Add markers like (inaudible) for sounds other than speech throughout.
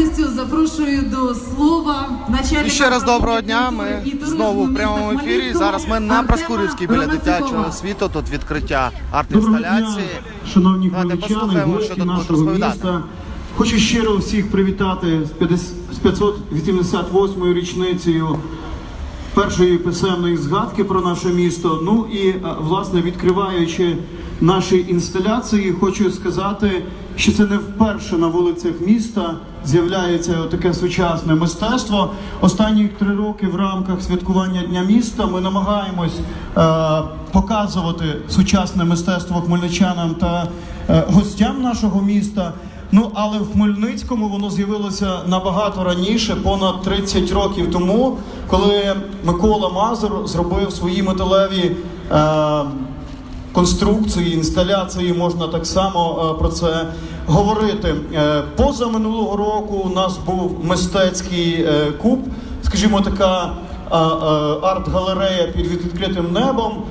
радістю запрошую до слова начальника І ще раз доброго дня. Ми знову в прямому ефірі. Зараз ми на Проскурівській біля дитячого світу. Тут відкриття арт-інсталяції. шановні хмельничани, гості нашого міста. Хочу щиро всіх привітати з 50 з 588-ю річницею першої писемної згадки про наше місто. Ну і власне відкриваючи наші інсталяції, хочу сказати, що це не вперше на вулицях міста з'являється таке сучасне мистецтво. Останні три роки в рамках святкування Дня міста ми намагаємось е, показувати сучасне мистецтво хмельничанам та е, гостям нашого міста. Ну але в Хмельницькому воно з'явилося набагато раніше, понад 30 років тому, коли Микола Мазур зробив свої металеві е, конструкції, інсталяції, можна так само е, про це говорити. Е, поза минулого року у нас був мистецький е, куб, скажімо, така е, арт-галерея під відкритим небом.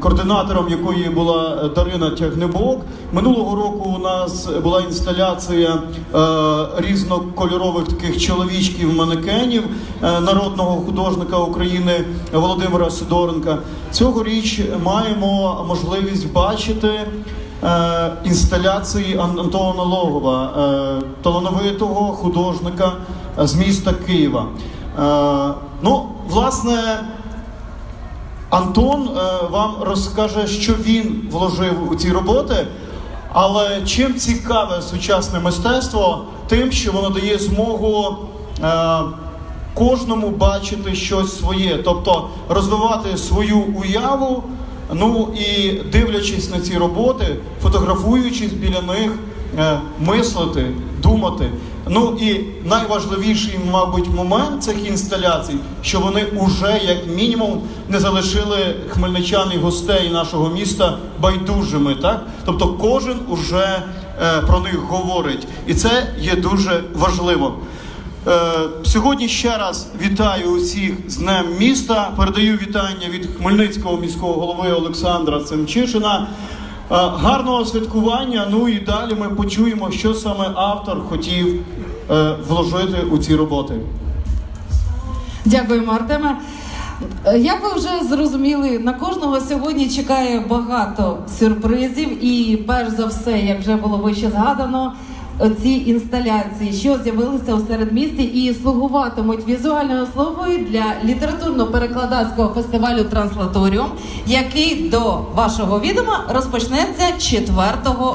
Координатором якої була Дарина Тягнебок. Минулого року у нас була інсталяція різнокольорових таких чоловічків манекенів народного художника України Володимира Сидоренка. Цьогоріч маємо можливість бачити інсталяції Антона Логова, е, талановитого художника е, з міста Києва. Е, ну, власне. Антон е, вам розкаже, що він вложив у ці роботи. Але чим цікаве сучасне мистецтво, тим, що воно дає змогу е, кожному бачити щось своє, тобто розвивати свою уяву, ну і дивлячись на ці роботи, фотографуючись біля них, е, мислити, думати. Ну і найважливіший, мабуть, момент цих інсталяцій, що вони уже як мінімум не залишили хмельничан і гостей нашого міста байдужими, так тобто кожен уже е, про них говорить, і це є дуже важливо. Е, сьогодні ще раз вітаю усіх з Днем міста. Передаю вітання від Хмельницького міського голови Олександра Семчишина. Е, Гарного святкування. Ну і далі ми почуємо, що саме автор хотів е, вложити у ці роботи. Дякуємо, Артеме. Як ви вже зрозуміли, на кожного сьогодні чекає багато сюрпризів, і перш за все, як вже було вище згадано, ці інсталяції, що з'явилися у середмісті і слугуватимуть візуальною основою для літературно-перекладацького фестивалю Транслаторіум, який до вашого відома розпочнеться 4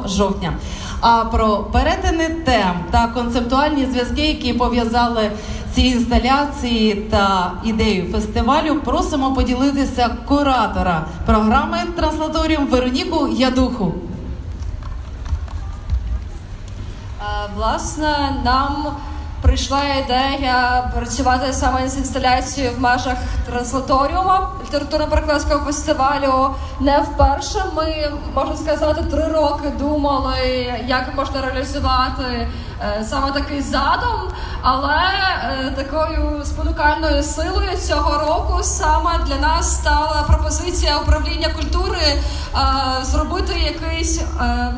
жовтня. А про перетини тем та концептуальні зв'язки, які пов'язали ці інсталяції та ідею фестивалю, просимо поділитися куратора програми Транслаторіум Вероніку Ядуху. Власне, нам прийшла ідея працювати саме з інсталяцією в межах транслаторіума літературно-перекладського фестивалю. Не вперше ми можна сказати три роки думали, як можна реалізувати е, саме такий задум. Але е, такою спонукальною силою цього року саме для нас стала пропозиція управління культури е, зробити якийсь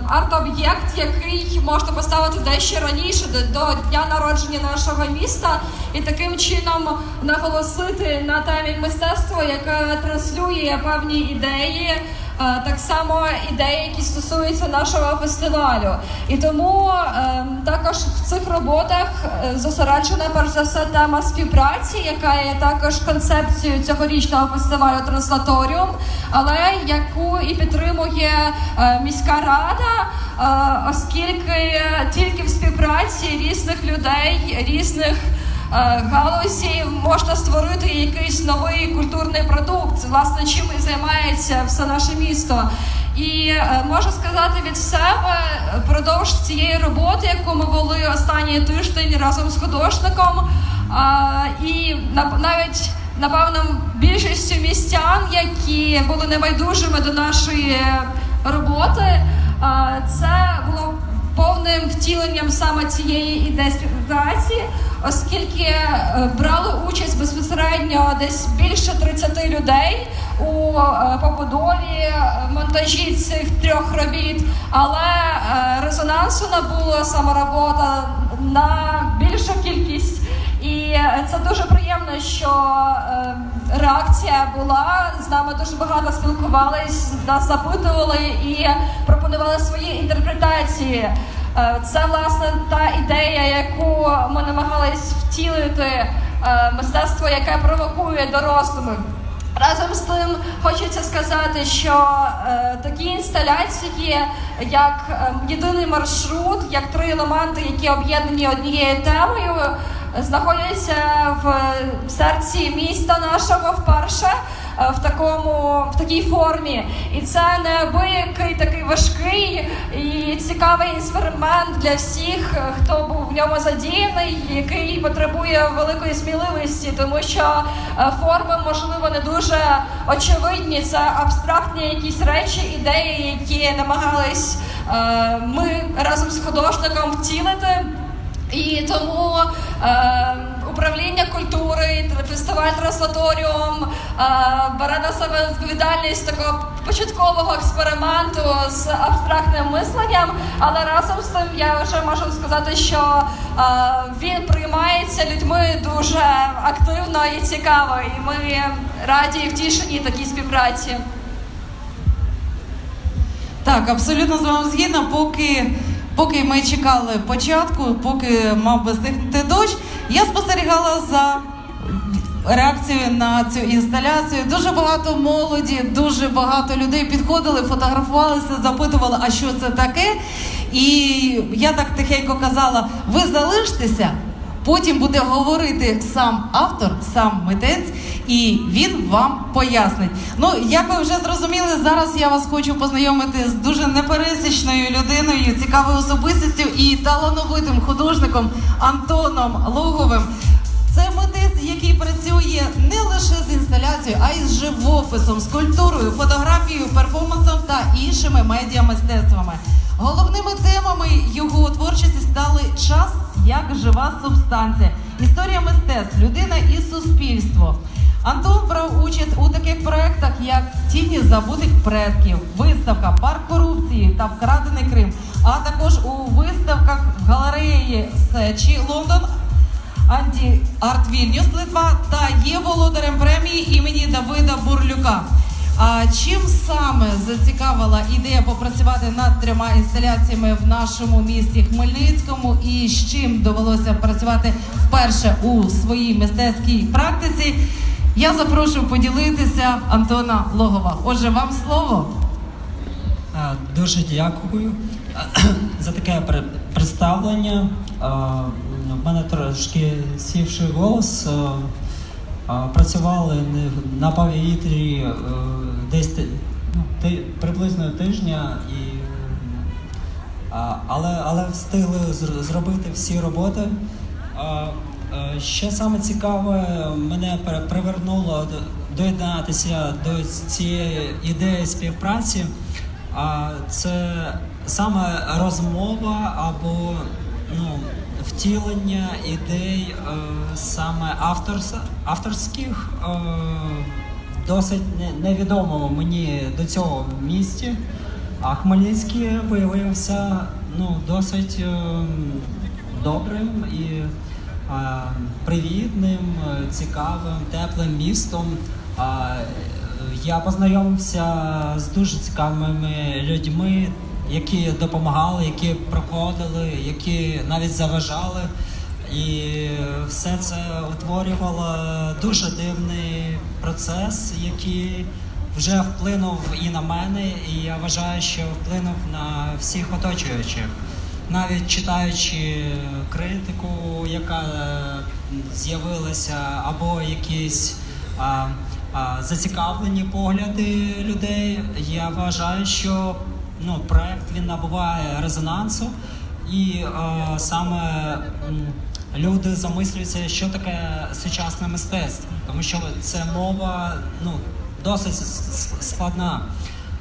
арт-об'єкт, який можна поставити дещо раніше до дня народження нашого міста, і таким чином наголосити на темі мистецтва, яке транслює певні ідеї. Е, Так само ідеї, які стосуються нашого фестивалю, і тому е, також в цих роботах е, зосереджена перш за все тема співпраці, яка є також концепцією цьогорічного фестивалю Транслаторіум, але яку і підтримує е, міська рада, оскільки тільки в співпраці різних людей, різних галузі можна створити якийсь новий культурний продукт, власне, чим і займається все наше місто. І е, можу сказати від себе е, продовж цієї роботи, яку ми вели останній тиждень разом з художником, е, і навіть напевно більшістю містян, які були небайдужими до нашої роботи, е, це було повним втіленням саме цієї ідеї оскільки е, брали участь безпосередньо десь більше 30 людей у е, побудові е, монтажі цих трьох робіт, але резонансу набула сама робота на більшу кількість. І це дуже приємно, що е, реакція була. З нами дуже багато спілкувались, нас запитували і пропонували свої інтерпретації. Е, Це власне та ідея, яку ми намагались втілити е, мистецтво, яке провокує до роздумів. Разом з тим хочеться сказати, що е, такі інсталяції, як е, єдиний маршрут, як три елементи, які об'єднані однією темою, знаходяться в серці міста нашого вперше е, в такому в такій формі. І це неабиякий такий важкий і цікавий експеримент для всіх, е, хто був в ньому задіяний, який потребує великої сміливості, тому що е, форми можливо не дуже очевидні. Це абстрактні якісь речі, ідеї, які намагались ми разом з художником втілити. І тому е, управління культури, фестиваль Транслаторіум е, бере на себе відповідальність такого початкового експерименту з абстрактним мисленням. Але разом з тим я вже можу сказати, що е, він приймається людьми дуже активно і цікаво. І ми раді і втішені такій співпраці. Так, абсолютно з вами згідна. Поки, поки ми чекали початку, поки мав би стихнути дощ, я спостерігала за реакцією на цю інсталяцію. Дуже багато молоді, дуже багато людей підходили, фотографувалися, запитували, а що це таке. І я так тихенько казала: ви залиштеся. Потім буде говорити сам автор, сам митець, і він вам пояснить. Ну, як ви вже зрозуміли, зараз я вас хочу познайомити з дуже непересічною людиною, цікавою особистістю і талановитим художником Антоном Луговим. Це митець, який працює не лише з інсталяцією, а й з живописом, скульптурою, фотографією, перформансом та іншими медіамистецтвами. Головними темами його творчості стали час як жива субстанція, історія мистецтв, людина і суспільство. Антон брав участь у таких проєктах, як Тіні забутих предків, виставка Парк корупції та Вкрадений Крим, а також у виставках в галереї Сечі Лондон, Анті Арт Вільнюс Литва та є володарем премії імені Давида Бурлюка. А чим саме зацікавила ідея попрацювати над трьома інсталяціями в нашому місті Хмельницькому, і з чим довелося працювати вперше у своїй мистецькій практиці? Я запрошую поділитися Антона Логова. Отже, вам слово. Е, Дуже дякую (clears throat) за таке представлення. Е, В мене трошки сівший голос. Е, Працювали на повітрі десь ну, ти- приблизно тижня, і, е, але, але встигли зр- зробити всі роботи. Е, е, Що саме цікаве, мене привернуло доєднатися до цієї ідеї співпраці. А це саме розмова або ну, втілення ідей е, саме авторс, авторських, е, досить не- невідомому мені до цього місті. А Хмельницький виявився ну, досить е, добрим і е, привітним, цікавим, теплим містом. Е, я познайомився з дуже цікавими людьми, які допомагали, які проходили, які навіть заважали. І все це утворювало дуже дивний процес, який вже вплинув і на мене, і я вважаю, що вплинув на всіх оточуючих. Навіть читаючи критику, яка е, з'явилася, або якісь а, а, зацікавлені погляди людей, я вважаю, що ну, проект він набуває резонансу, і е, саме люди замислюються, що таке сучасне мистецтво, тому що це мова ну, досить складна.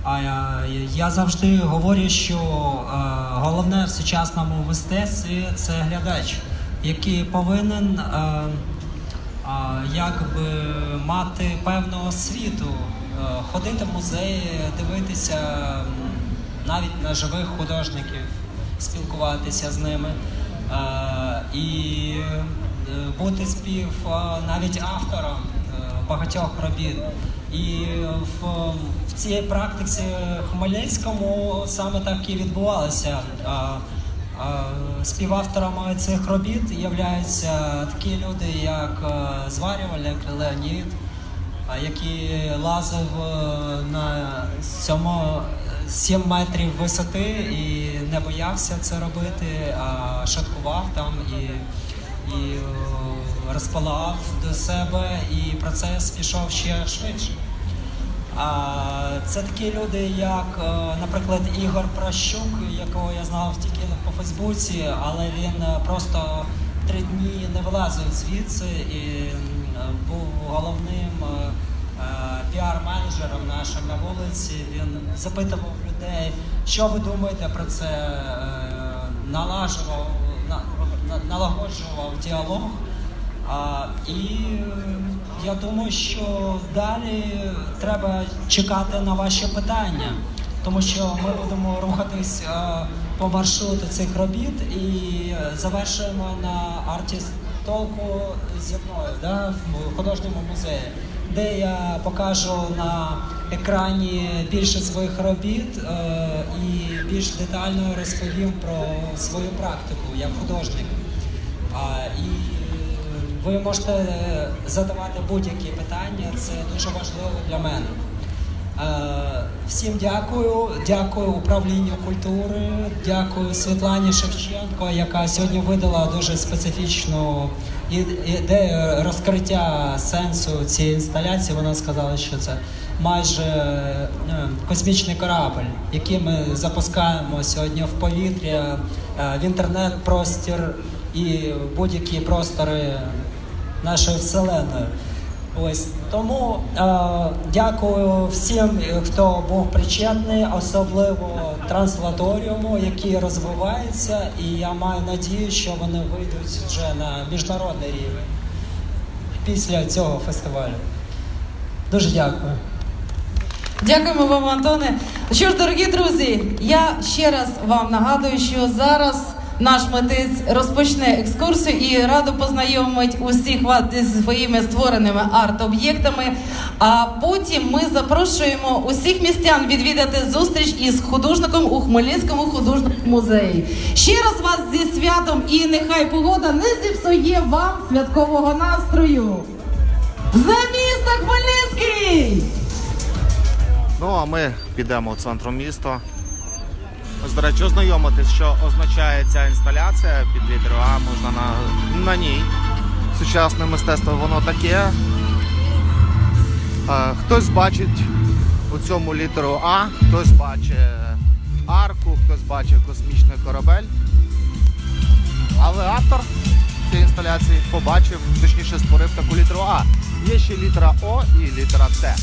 А я, я завжди говорю, що е, головне в сучасному мистецтві це глядач, який повинен е, а, якби мати певну освіту, е, ходити в музеї, дивитися навіть на живих художників, спілкуватися з ними. Е, і е, бути спів е, навіть автором багатьох робіт. І в, в цій практиці Хмельницькому саме так і відбувалося. Співавторами цих робіт являються такі люди, як зварювальник Леонід, який лазив на 7, 7 метрів висоти і не боявся це робити, а шаткував там і, і е, розпалав до себе, і процес пішов ще швидше. А це такі люди, як, е, наприклад, Ігор Прощук, якого я знав тільки по Фейсбуці, але він е, просто три дні не вилазив звідси і був головним піар-менеджером нашим на вулиці. Він запитував людей, що ви думаєте про це, е, налажував, на- на- налагоджував діалог. І е, я думаю, що далі треба чекати на ваші питання, тому що ми будемо рухатись е, по маршруту цих робіт і е, завершуємо на артіст толку зі мною да, в художньому музеї, де я покажу на екрані більше своїх робіт е, і більш детально розповім про свою практику як художник. І ви можете е, задавати будь-які питання, це дуже важливо для мене. Е, Всім дякую, дякую управлінню культури, дякую Світлані Шевченко, яка сьогодні видала дуже специфічну ідею розкриття сенсу цієї інсталяції. Вона сказала, що це майже е, космічний корабль, який ми запускаємо сьогодні в повітря, е, в інтернет-простір і будь-які простори нашої вселеної. Ось тому е, дякую всім, е, хто був причетний, особливо транслаторіуму, який розвивається, і я маю надію, що вони вийдуть вже на міжнародний рівень після цього фестивалю. Дуже дякую. Дякуємо вам, Антоне. Що ж, дорогі друзі, я ще раз вам нагадую, що зараз наш митець розпочне екскурсію і радо познайомить усіх вас зі своїми створеними арт-об'єктами. А потім ми запрошуємо усіх містян відвідати зустріч із художником у Хмельницькому художньому музеї. Ще раз вас зі святом і нехай погода не зіпсує вам святкового настрою. За місто Хмельницький! Ну а ми підемо центром міста. До речі, ознайомитись, що означає ця інсталяція під літерою А можна на, на ній. Сучасне мистецтво воно таке. Хтось бачить у цьому літеру А, хтось бачить арку, хтось бачить космічний корабель. Але автор цієї інсталяції побачив, точніше створив таку літеру А. Є ще літера О і літера Т.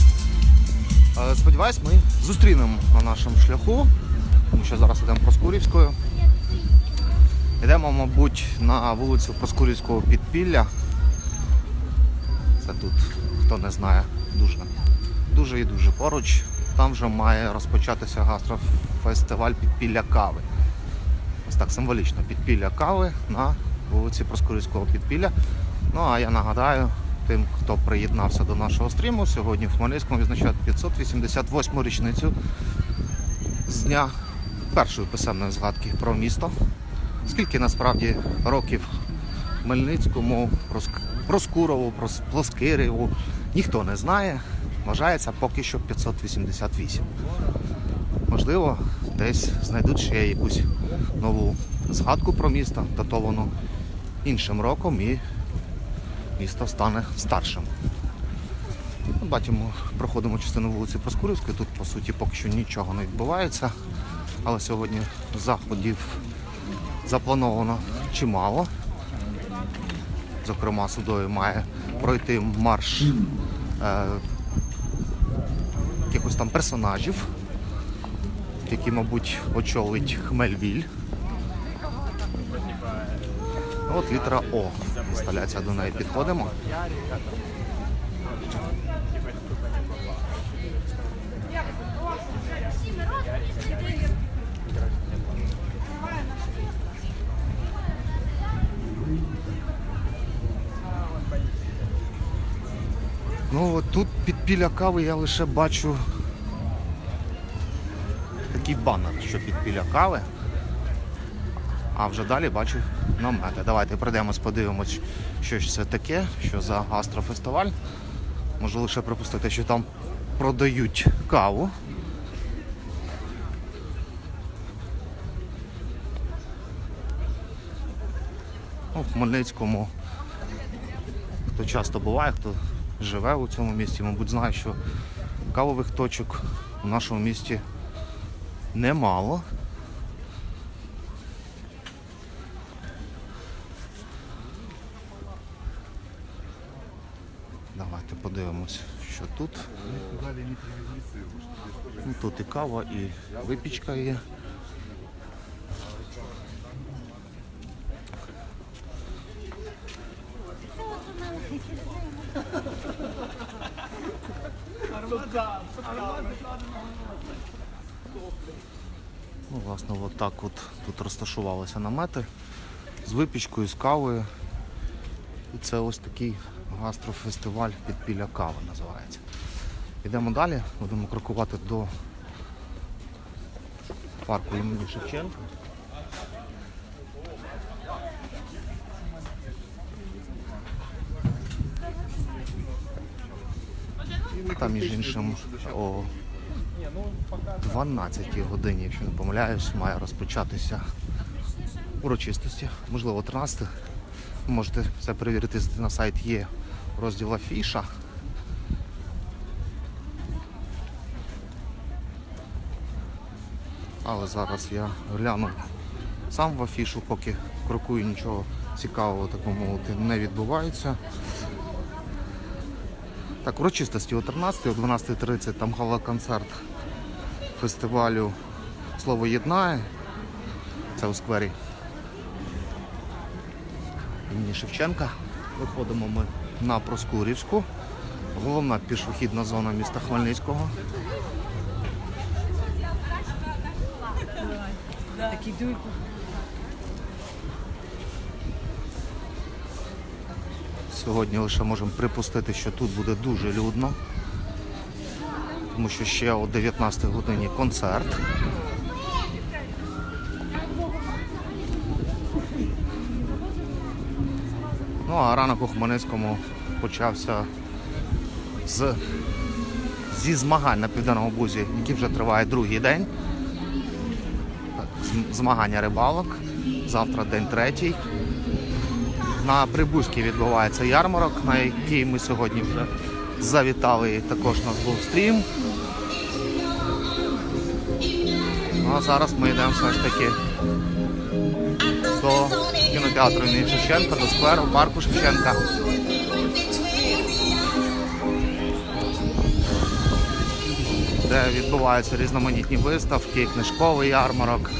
Е, Сподіваюсь, ми зустрінемо на нашому шляху, тому що зараз йдемо Проскурівською. Йдемо, мабуть, на вулицю Проскурівського підпілля. Це тут, хто не знає, дуже, дуже і дуже поруч. Там вже має розпочатися гастрофестиваль підпілля кави. Ось так символічно підпілля кави на вулиці Проскурівського підпілля. Ну а я нагадаю тим, хто приєднався до нашого стріму, сьогодні в Хмельницькому відзначають 588 річницю з дня першої писемної згадки про місто. Скільки насправді років Хмельницькому, Проскурову, Прос- Плоскиреву ніхто не знає. Вважається поки що 588. Можливо, десь знайдуть ще якусь нову згадку про місто, датовану іншим роком, і місто стане старшим. Бачимо, проходимо частину вулиці Проскурівської. Тут, по суті, поки що нічого не відбувається. Але сьогодні заходів заплановано чимало. Зокрема, судою має пройти марш е, якихось там персонажів, які, мабуть, очолить Хмельвіль. От літера О. Інсталяція до неї підходимо. Ну от тут під біля кави я лише бачу такий банер, що під біля кави. А вже далі бачу намети. Давайте пройдемось, подивимось, що ж це таке, що за гастрофестиваль. Можу лише припустити, що там продають каву. Ну, в Хмельницькому, хто часто буває, хто живе у цьому місті, мабуть, знає, що кавових точок у нашому місті немало. Давайте подивимось, що тут. Ну, Тут і кава, і випічка є. Ну, власне, от так от тут розташувалися намети з випічкою, з кавою. І це ось такий гастрофестиваль під біля кави називається. Йдемо далі, будемо крокувати до парку імені Шевченка. Там, між іншим, о 12 годині, якщо не помиляюсь, має розпочатися урочистості, можливо, 13. Ви Можете це перевірити на сайт є розділ афіша. Але зараз я гляну сам в афішу, поки крокую, нічого цікавого, так мовити, не відбувається. Так, урочистості о 13, о 12.30 там гала-концерт фестивалю Слово єднає. Це у сквері імені Шевченка. Виходимо ми на Проскурівську. Головна пішохідна зона міста Хмельницького. Сьогодні лише можемо припустити, що тут буде дуже людно, тому що ще о 19 годині концерт. Ну а ранок у Хмельницькому почався з, зі змагань на південному бузі, які вже триває другий день. Змагання рибалок. Завтра день третій. На Прибузькій відбувається ярмарок, на який ми сьогодні вже завітали. Також у нас був стрім. Ну, а зараз ми йдемо все ж таки до кінотеатру імені Шевченка, до скверу, парку Шевченка. Де відбуваються різноманітні виставки, книжковий ярмарок.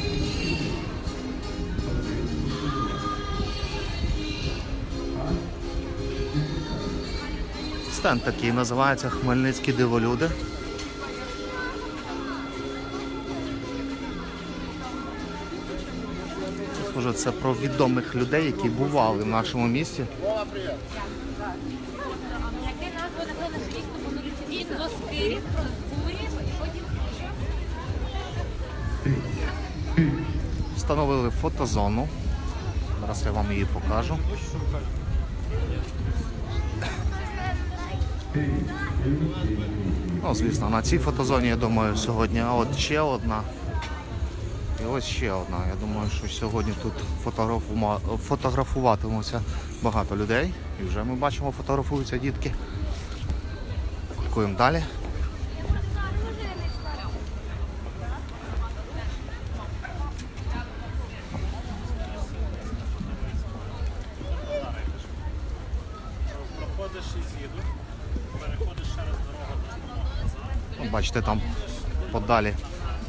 Стенд такий називається Хмельницькі диволюди. Схоже, це про відомих людей, які бували в нашому місті. Встановили фотозону. Зараз я вам її покажу. Ну, звісно, на цій фотозоні, я думаю, сьогодні а от ще одна. І ось ще одна. Я думаю, що сьогодні тут фотографуватимуться багато людей. І вже ми бачимо, фотографуються дітки. Крокуємо далі. Бачите, там подалі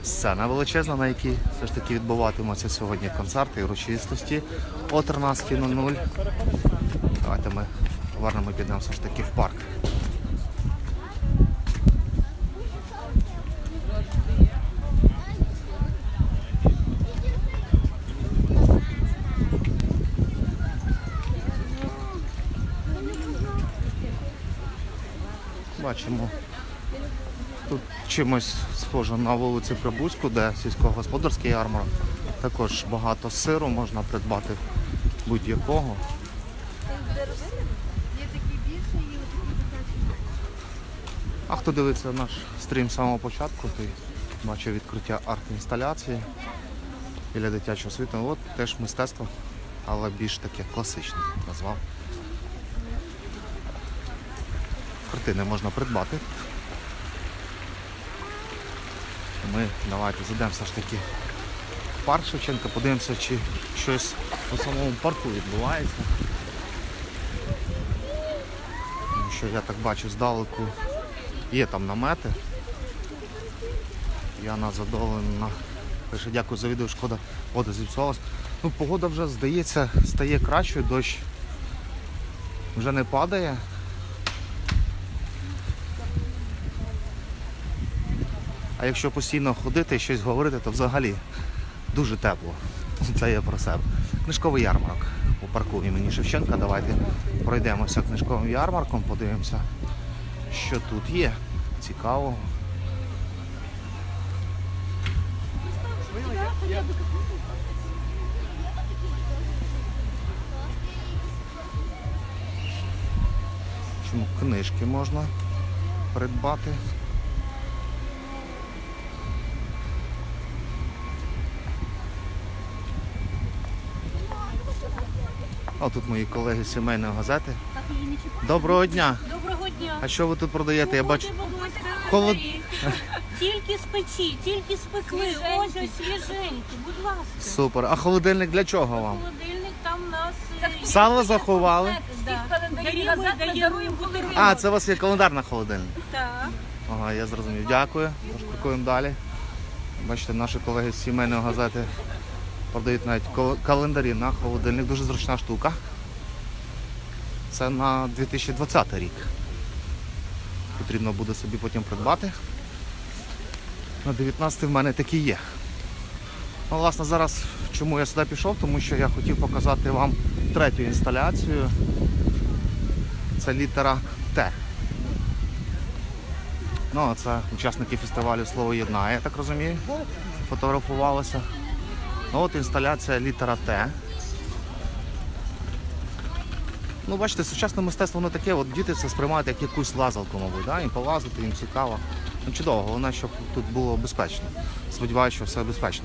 сцена величезна, на якій все ж таки відбуватимуться сьогодні концерти і урочистості о 13.00. Давайте ми повернемо і підемо все ж таки в парк. Бачимо. Тут чимось схоже на вулиці Прибузьку, де сільськогосподарський ярмарок. Також багато сиру можна придбати будь-якого. А хто дивиться наш стрім з самого початку, той бачив відкриття арт-інсталяції біля дитячого світу. От теж мистецтво, але більш таке класичне назвав. Картини можна придбати. Ми давайте зайдемо все ж таки в парк Шевченка, подивимося, чи щось у самому парку відбувається. Тому що я так бачу здалеку є там намети. Яна задоволена. Пише, дякую за відео, шкода, вода зіпсувалась. Ну, погода вже здається стає кращою, дощ вже не падає. А якщо постійно ходити і щось говорити, то взагалі дуже тепло. Це я про себе. Книжковий ярмарок у парку імені Шевченка. Давайте пройдемося книжковим ярмарком, подивимося, що тут є. Цікаво. Чому книжки можна придбати? А тут мої колеги з сімейної газети. Доброго дня! Доброго дня. А що ви тут продаєте? Я бачу. Холод-. (laughs) Тільки з печі, тільки спекли. Ось ось свіженькі, будь ласка. Супер. А холодильник для чого вам? Холодильник там у нас е, Сало заховали? да. А, це у вас є календар на холодильник. Так. Ага, я зрозумів. Дякую. Тож далі. Бачите, наші колеги з сімейної газети продають навіть календарі на холодильник. Дуже зручна штука. Це на 2020 рік. Потрібно буде собі потім придбати. На 19 в мене такі є. Ну, власне, зараз чому я сюди пішов, тому що я хотів показати вам третю інсталяцію. Це літера Т. Ну, це учасники фестивалю Слово єднає, я так розумію. Фотографувалися. Ну от інсталяція літера Т. Ну, бачите, сучасне мистецтво воно таке, от діти це сприймають як якусь лазалку, мабуть, да? їм полазити, їм цікаво. Ну, чудово, головне, щоб тут було безпечно. Сподіваюся, що все безпечно.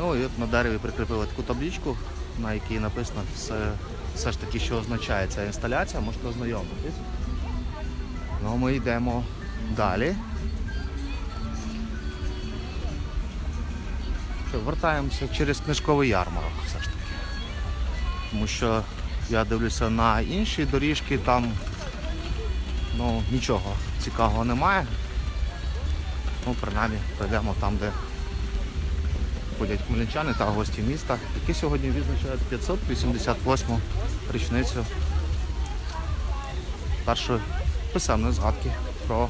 Ну і от на дереві прикріпили таку табличку, на якій написано все, все ж таки, що означає ця інсталяція, можете ознайомитись. Ну, ми йдемо далі. Вертаємося через книжковий ярмарок все ж таки. Тому що я дивлюся на інші доріжки, там ну, нічого цікавого немає. Ну, принаймні, пройдемо там, де ходять хмельничани та гості міста, які сьогодні відзначають 588 річницю першої писемної згадки про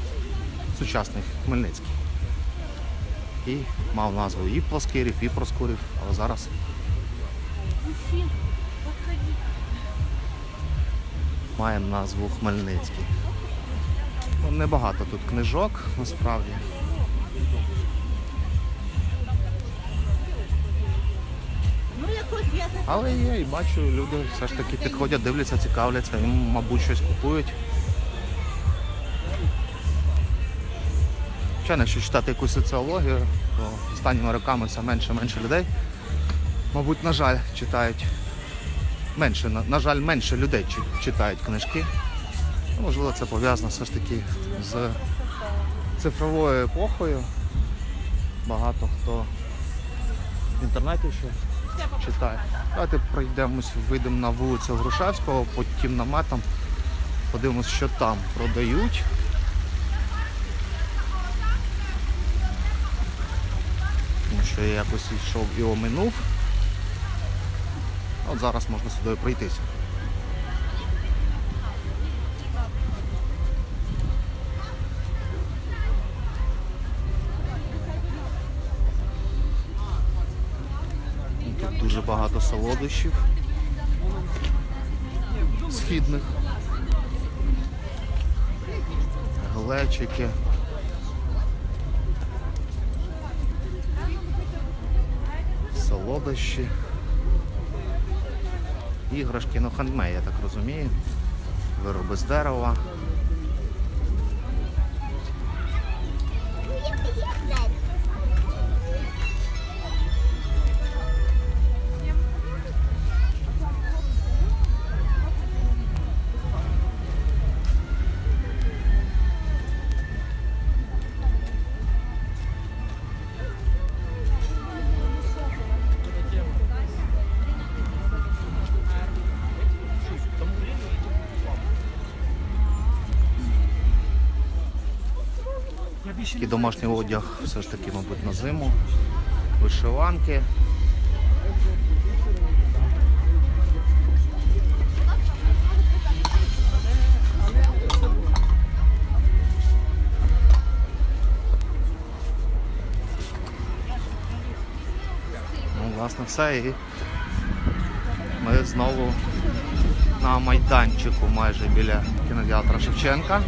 сучасний Хмельницький. І мав назву і Пласкирів, і Проскурів, але зараз має назву Хмельницький. Ну, Небагато тут книжок насправді. Але є, і бачу, люди все ж таки підходять, дивляться, цікавляться, і, мабуть, щось купують. Звичайно, якщо читати якусь соціологію, то останніми роками все менше і менше людей. Мабуть, на жаль, читають менше, на, на жаль, менше людей читають книжки. Ну, Можливо, це пов'язано все ж таки з цифровою епохою. Багато хто в інтернеті ще читає. Давайте пройдемось, вийдемо на вулицю Грушевського, по тим наметам, подивимось, що там продають. Тому що я якось йшов і оминув. От зараз можна сюди пройтися. Тут дуже багато солодощів східних. глечики. Солодощі. Іграшки, ну хандмей, я так розумію. Вироби з дерева. Такий домашній одяг все ж таки, мабуть, на зиму. Вишиванки. Ну, власне, все. І ми знову на майданчику майже біля кінотеатра Шевченка.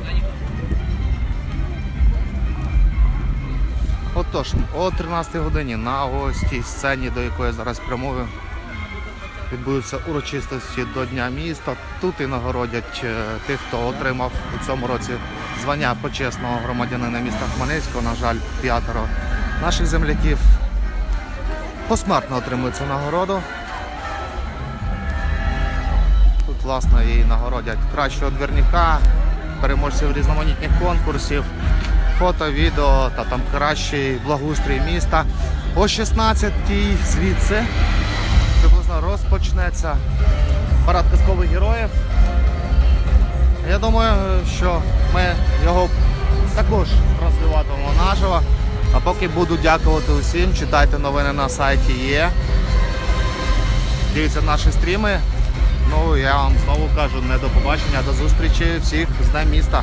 Отож, о 13 годині на ось тій сцені, до якої я зараз прямую, відбудуться урочистості до Дня міста. Тут і нагородять е, тих, хто отримав у цьому році звання почесного громадянина міста Хмельницького. На жаль, п'ятеро наших земляків посмертно отримують цю нагороду. Тут, власне, і нагородять кращого двірника, переможців різноманітних конкурсів, фото, відео та там кращий благоустрій міста. О 16-й звідси приблизно розпочнеться парад казкових героїв. Я думаю, що ми його також транслюватимемо наживо. А поки буду дякувати усім, читайте новини на сайті є. Дивіться наші стріми. Ну я вам знову кажу не до побачення, до зустрічі всіх з Днем міста.